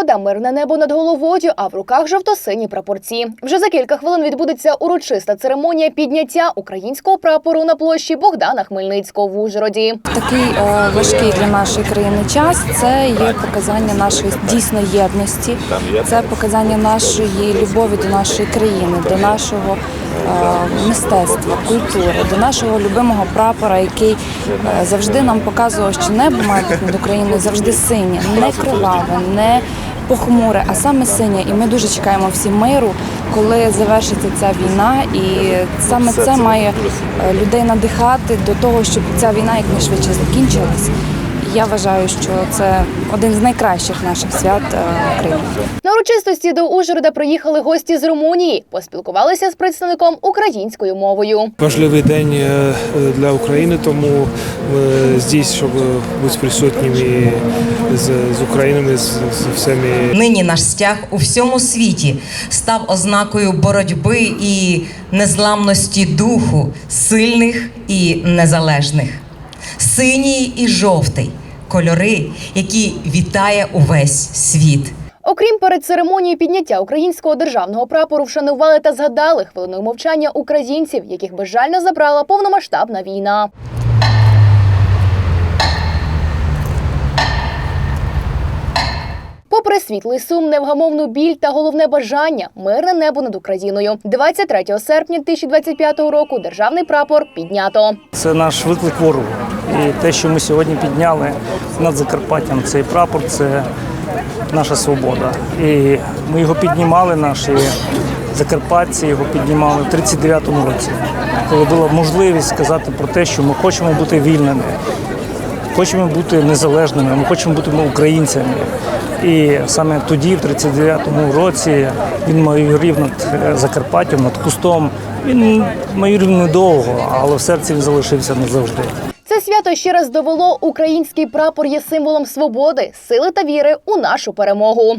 свобода, мирне небо над головою, а в руках жовто-сині прапорці. Вже за кілька хвилин відбудеться урочиста церемонія підняття українського прапору на площі Богдана Хмельницького в Ужгороді. Такий е, важкий для нашої країни час це є показання нашої дійсно єдності, це показання нашої любові до нашої країни, до нашого е, мистецтва, культури, до нашого любимого прапора, який е, завжди нам показував, що небо має бути над Україною завжди синє, не криваве, не похмуре, а саме синє. І ми дуже чекаємо всі миру, коли завершиться ця війна, і саме це має е, людей надихати до того, щоб ця війна якнайшвидше закінчилась. Я вважаю, що це один з найкращих наших свят е, України. На урочистості до Ужгорода приїхали гості з Румунії, поспілкувалися з представником українською мовою. Важливий день е, для України, тому е, здесь, щоб бути присутніми з, з Україною, з, з всіми Нині наш стяг у всьому світі став ознакою боротьби і незламності духу сильних і незалежних. Синій і жовтий кольори, які вітає увесь світ. Окрім перед церемонією підняття українського державного прапору, вшанували та згадали хвилиною мовчання українців, яких безжально забрала повномасштабна війна. Попри світлий сум, невгамовну біль та головне бажання мирне небо над Україною. 23 серпня 2025 року державний прапор піднято. Це наш виклик ворогу. І те, що ми сьогодні підняли над Закарпаттям, цей прапор це наша свобода. І ми його піднімали, наші закарпатці його піднімали в 39-му році, коли була можливість сказати про те, що ми хочемо бути вільними, хочемо бути незалежними, ми хочемо бути українцями. І саме тоді, в 39-му році, він майорів над е, Закарпаттям, над кустом. Він майорів недовго, але в серці він залишився назавжди. Це свято ще раз довело, український прапор є символом свободи, сили та віри у нашу перемогу.